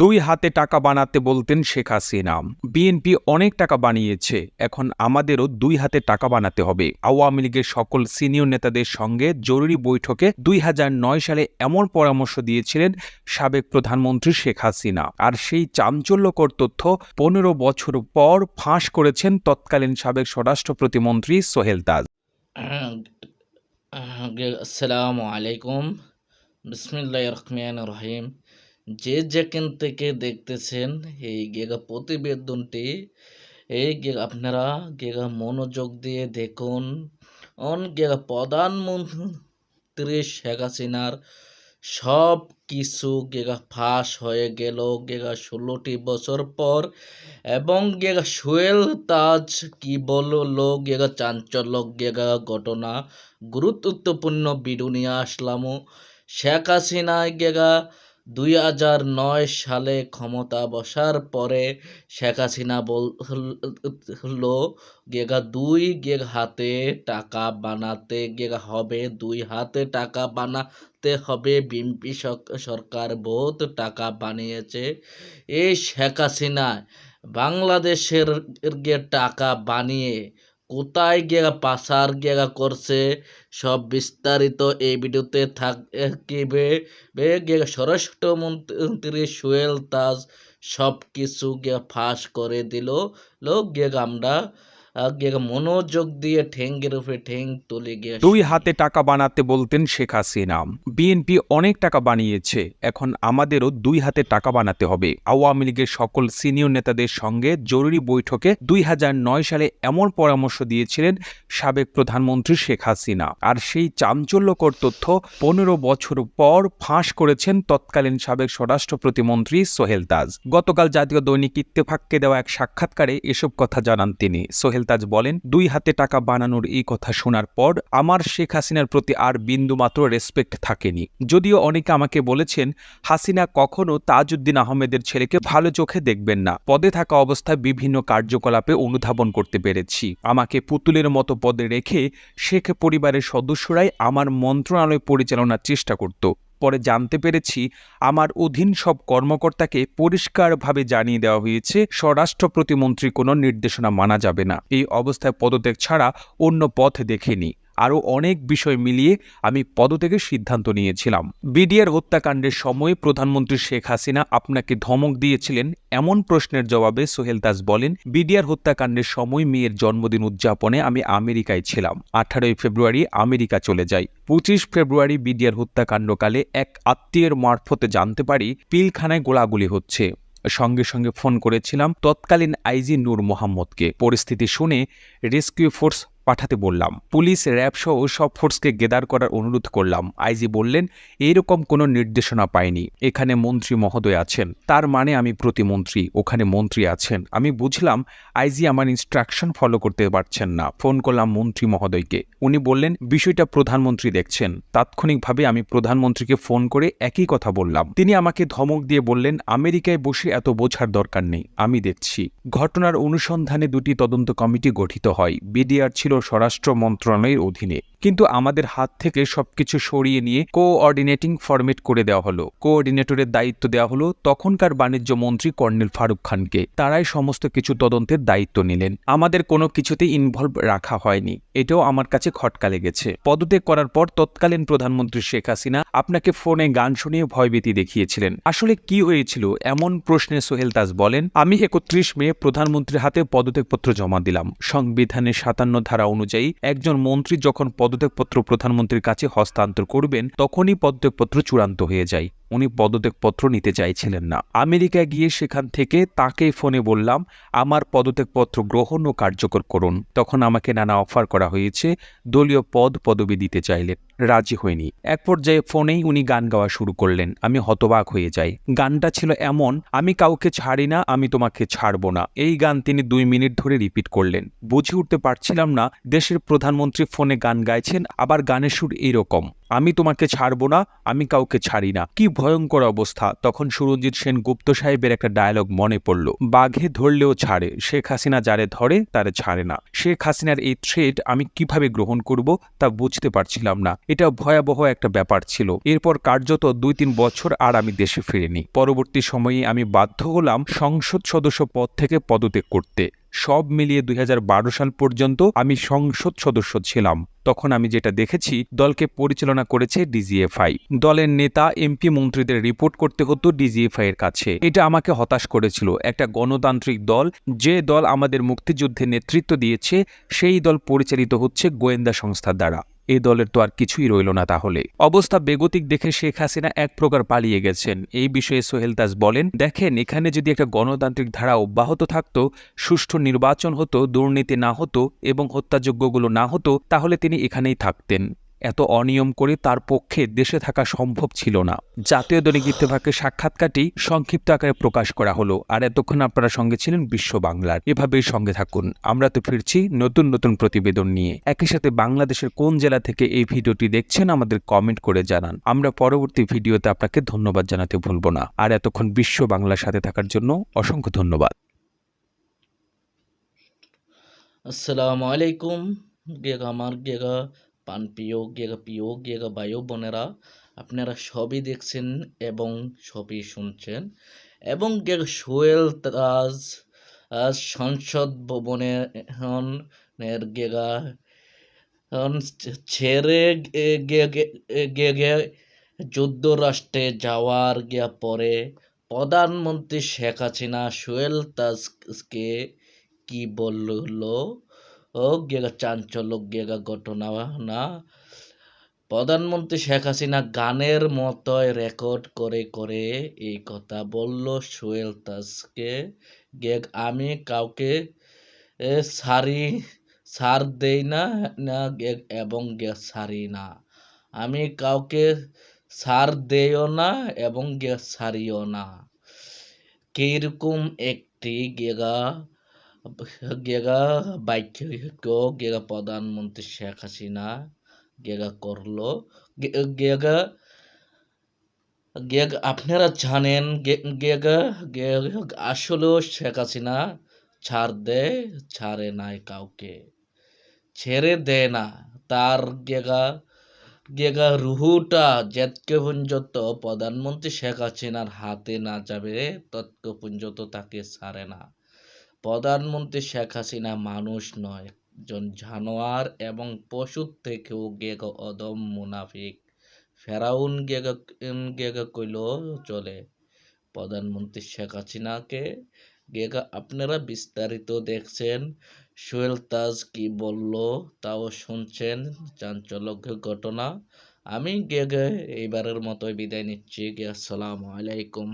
দুই হাতে টাকা বানাতে বলতেন শেখ হাসিনা। বিএনপি অনেক টাকা বানিয়েছে, এখন আমাদেরও দুই হাতে টাকা বানাতে হবে। আওয়ামী লীগের সকল সিনিয়র নেতাদের সঙ্গে জরুরি বৈঠকে দুই হাজার নয় সালে এমন পরামর্শ দিয়েছিলেন সাবেক প্রধানমন্ত্রী শেখ হাসিনা। আর সেই চাঞ্চল্যকর তথ্য পনেরো বছর পর ফাঁস করেছেন তৎকালীন সাবেক স্বরাষ্ট্র প্রতিমন্ত্রী সোহেল তাজ আসসালামু আলাইকুম। বিসমিল্লাহ রহমান রহিম। যে যেখান থেকে দেখতেছেন, এই গেগা প্রতিবেদনটি, এই আপনারা গেগা মনোযোগ দিয়ে দেখুন। অন গেগা প্রধানমন্ত্রী শেখ হাসিনার সব কিছু গেগা ফাঁস হয়ে গেল। গেগা ষোলোটি বছর পর এবং গেগা সোহেল তাজ কি বলল, গেগা চাঞ্চল্য, গেগা ঘটনা, গুরুত্বপূর্ণ ভিডিও নিয়ে আসলামও শেখ হাসিনা গেগা দুই হাজার নয় সালে ক্ষমতা বসার পরে শেখ হাসিনা বলল গেগা দুই, গেগ হাতে টাকা বানাতে, গেগা হবে দুই হাতে টাকা বানাতে হবে। বিএনপি সরকার বহুত টাকা বানিয়েছে। এই শেখ হাসিনা বাংলাদেশের টাকা বানিয়ে কোথায় গিয়ে পাসার গিয়া করছে? সব বিস্তারিত এই ভিডিওতে থাকিবে স্বরাষ্ট্র মন্ত্রী সোহেল তাজ সব কিছু গিয়ে ফাঁস করে দিল। লোক গিয়ে আমরা গিয়ে দুই হাতে টাকা বানাতে বলতেন শেখ হাসিনা। বিএনপি অনেক টাকা বানিয়েছে, এখন আমাদেরও দুই হাতে টাকা বানাতে হবে। আওয়ামী লীগের সকল সিনিয়র নেতাদের সঙ্গে জরুরি বৈঠকে দুই সালে এমন পরামর্শ দিয়েছিলেন সাবেক প্রধানমন্ত্রী শেখ হাসিনা। আর সেই চাঞ্চল্যকর তথ্য পনেরো বছর পর ফাঁস করেছেন তৎকালীন সাবেক স্বরাষ্ট্র প্রতিমন্ত্রী সোহেল তাজ গতকাল জাতীয় দৈনিক ইত্তেফাককে দেওয়া এক সাক্ষাৎকারে এসব কথা জানান তিনি। সোহেল তাজ বলেন, দুই হাতে টাকা বানানোর এই কথা শোনার পর আমার শেখ হাসিনার প্রতি আর বিন্দুমাত্র রেসপেক্ট থাকেনি। যদিও অনেকে আমাকে বলেছেন, হাসিনা কখনো তাজউদ্দিন আহমেদের ছেলেকে ভালো চোখে দেখবেন না। পদে থাকা অবস্থায় বিভিন্ন কার্যকলাপে অনুধাবন করতে পেরেছি। আমাকে পুতুলের মতো পদে রেখে শেখ পরিবারের সদস্যরাই আমার মন্ত্রণালয় পরিচালনার চেষ্টা করত। পরে জানতে পেরেছি আমার অধীন সব কর্মকর্তাকে পরিষ্কারভাবে জানিয়ে দেওয়া হয়েছে। স্বরাষ্ট্র প্রতিমন্ত্রী কোনো নির্দেশনা মানা যাবে না। এই অবস্থায় পদত্যাগ ছাড়া অন্য পথ দেখেনি। আরও অনেক বিষয় মিলিয়ে আমি পদত্যাগের সিদ্ধান্ত নিয়েছিলাম। বিডিআর হত্যাকাণ্ডের সময় প্রধানমন্ত্রী শেখ হাসিনা আপনাকে ধমক দিয়েছিলেন এমন প্রশ্নের জবাবে সোহেল দাস বলেন, বিডিআর হত্যাকাণ্ডের সময় মেয়ের জন্মদিন উদযাপনে আমি আমেরিকায় ছিলাম। আঠারোই ফেব্রুয়ারি আমেরিকা চলে যাই। পঁচিশ ফেব্রুয়ারি বিডিআর হত্যাকাণ্ডকালে এক আত্মীয়ের মারফতে জানতে পারি পিলখানায় গোলাগুলি হচ্ছে। সঙ্গে সঙ্গে ফোন করেছিলাম তৎকালীন আইজি নূর মোহাম্মদকে। পরিস্থিতি শুনে রেস্কিউ ফোর্স পাঠাতে বললাম। পুলিশ, র্যাব সহ সব ফোর্সকে গেদার করার অনুরোধ করলাম। আইজি বললেন, এরকম কোনো নির্দেশনা পাইনি। এখানে মন্ত্রী মহোদয় আছেন। তার মানে আমি প্রতিমন্ত্রী ওখানে মন্ত্রী আছেন। আমি বুঝলাম, আইজি আমার ইনস্ট্রাকশন ফলো করতে পারছেন না। ফোন করলাম মন্ত্রী মহোদয়কে। উনি বললেন, বিষয়টা প্রধানমন্ত্রী দেখছেন। তাৎক্ষণিকভাবে আমি প্রধানমন্ত্রীকে ফোন করে একই কথা বললাম। তিনি আমাকে ধমক দিয়ে বললেন, আমেরিকায় বসে এত বোঝার দরকার নেই। আমি দেখছি। ঘটনার অনুসন্ধানে দুটি তদন্ত কমিটি গঠিত হয়। বিডিআর ছিল স্বরাষ্ট্র মন্ত্রণালয়ের অধীনে। কিন্তু আমাদের হাত থেকে সবকিছু সরিয়ে নিয়ে কোঅর্ডিনেটিং ফরমেট করে দেওয়া হলো। কোঅর্ডিনেটরের দায়িত্ব দেওয়া হলো তখনকার বাণিজ্য মন্ত্রী কর্নেল ফারুক খানকে। তারাই সমস্ত কিছু তদন্তের দায়িত্ব নিলেন। আমাদের কোনো কিছুতে ইনভলভ রাখা হয়নি। এটাও আমার কাছে খটকা লেগেছে। পদত্যাগ করার পর তৎকালীন প্রধানমন্ত্রী শেখ হাসিনা আপনাকে ফোনে গান শুনিয়ে ভয়ভীতি দেখিয়েছিলেন। আসলে কি হয়েছিল এমন প্রশ্নে সোহেল দাস বলেন, আমি একত্রিশ মে প্রধানমন্ত্রীর হাতে পদত্যাগপত্র জমা দিলাম। সংবিধানের সাতান্ন ধারা অনুযায়ী একজন মন্ত্রী যখন পদত্যাগপত্র প্রধানমন্ত্রীর কাছে হস্তান্তর করবেন, তখনই পদত্যাগপত্র চূড়ান্ত হয়ে যায়। উনি পদত্যাগপত্র নিতে চাইছিলেন না। আমেরিকা গিয়ে সেখান থেকে তাকে ফোনে বললাম, আমার পদত্যাগপত্র গ্রহণ ও কার্যকর করুন। তখন আমাকে নানা অফার করা হয়েছে। দলীয় পদ পদবি দিতে চাইলেন। রাজি হয়নি। এক পর্যায়ে ফোনেই উনি গান গাওয়া শুরু করলেন, আমি হতবাক হয়ে যাই। গানটা ছিল এমন, আমি কাউকে ছাড়ি না, আমি তোমাকে ছাড়ব না। এই গান তিনি দুই মিনিট ধরে রিপিট করলেন। বুঝে উঠতে পারছিলাম না, দেশের প্রধানমন্ত্রী ফোনে গান গাইছেন, আবার গানের সুর এইরকম। আমি তোমাকে ছাড়বো না, আমি কাউকে ছাড়ি না। কি ভয়ঙ্কর অবস্থা। তখন সুরঞ্জিত সেন গুপ্ত সাহেবের একটা ডায়লগ মনে পড়ল। বাঘে ধরলেও ছাড়ে, শেখ হাসিনা যারে ধরে, তারে ছাড়ে না। শেখ হাসিনার এই থ্রেড আমি কীভাবে গ্রহণ করব, তা বুঝতে পারছিলাম না। এটা ভয়াবহ একটা ব্যাপার ছিল। এরপর কার্যত দুই তিন বছর আর আমি দেশে ফিরিনি। পরবর্তী সময়ে আমি বাধ্য হলাম সংসদ সদস্য পদ থেকে পদত্যাগ করতে। সব মিলিয়ে দুই হাজার বারো সাল পর্যন্ত আমি সংসদ সদস্য ছিলাম। তখন আমি যেটা দেখেছি, দলকে পরিচালনা করেছে ডিজিএফআই। দলের নেতা, এমপি মন্ত্রীদের রিপোর্ট করতে হতো ডিজিএফআই এর কাছে। এটা আমাকে হতাশ করেছিল। একটা গণতান্ত্রিক দল, যে দল আমাদের মুক্তিযুদ্ধে নেতৃত্ব দিয়েছে, সেই দল পরিচালিত হচ্ছে গোয়েন্দা সংস্থার দ্বারা। এই দলের তো আর কিছুই রইল না তাহলে। অবস্থা বেগতিক দেখে শেখ হাসিনা এক প্রকার পালিয়ে গেছেন। এই বিষয়ে সোহেল দাস বলেন, দেখেন, এখানে যদি একটা গণতান্ত্রিক ধারা অব্যাহত থাকত, সুষ্ঠু নির্বাচন হতো, দুর্নীতি না হতো এবং হত্যাযোগ্যগুলো না হতো, তাহলে তিনি এখানেই থাকতেন। এত অনিয়ম করে তার পক্ষে দেশে থাকা সম্ভব ছিল না। জাতীয় দৈনিক ইত্তেফাকের সাক্ষাৎকারটি সংক্ষিপ্ত আকারে প্রকাশ করা হলো। আর এতক্ষণ আপনারা সঙ্গে ছিলেন বিশ্ব বাংলার। এভাবেই সঙ্গে থাকুন। আমরা তো ফিরছি নতুন নতুন প্রতিবেদন নিয়ে। একই সাথে বাংলাদেশের কোন জেলা থেকে এই ভিডিওটি দেখছেন আমাদের কমেন্ট করে জানান। আমরা পরবর্তী ভিডিওতে আপনাকে ধন্যবাদ জানাতে ভুলব না। আর এতক্ষণ বিশ্ব বাংলার সাথে থাকার জন্য অসংখ্য ধন্যবাদ। আসসালামু আলাইকুম। গেগা আমার গেগা পান, প্রিয় গেগা প্রিয় গেগা বায়ু বোনেরা, আপনারা সবই দেখছেন এবং সবই শুনছেন। এবং সোয়েল তাজ আজ সংসদ ভবনে হন এর গেগা হন, ছেড়ে গে- যুক্তরাষ্ট্রে যাওয়ার গিয়া পরে প্রধানমন্ত্রী শেখ হাসিনা সোহেল তাজকে কি বলল? ও গেগা ঘটনা না। প্রধানমন্ত্রী শেখ হাসিনা গানের মতোই রেকর্ড করে করে এই কথা বলল সোহেল তাজকে গেগ, আমি কাউকে সারি, সার দেই না না গেগ, এবং গে সারি না। আমি কাউকে সার দেও না এবং গে সারিও না। কীরকম একটি গেগা গেগা বাক্য গেগা প্রধানমন্ত্রী শেখ হাসিনা গেগা করল গেগা গেগ আপনারা জানেন গেগা গেগ আসলেও শেখ হাসিনা ছাড় দেয় ছাড়ে নাই কাউকে ছেড়ে দেয় না তার গেগা গেগা রুহুটা যেতকে পর্যন্ত প্রধানমন্ত্রী শেখ হাসিনার হাতে না যাবে তৎক পর্যন্ত তাকে ছাড়ে না প্রধানমন্ত্রী শেখ হাসিনা মানুষ নয়, একজন জানোয়ার এবং পশুর থেকেও গেগ অদম মুনাফিক। ফেরাউন গেগা গেগা কইল চলে। প্রধানমন্ত্রী শেখ হাসিনাকে, গেগা, আপনারা বিস্তারিত দেখছেন সোহেল তাজ কি বলল তাও শুনছেন চাঞ্চল্যক ঘটনা। আমি গেগে, এইবারের মতোই বিদায় নিচ্ছি। আসসালামু আলাইকুম।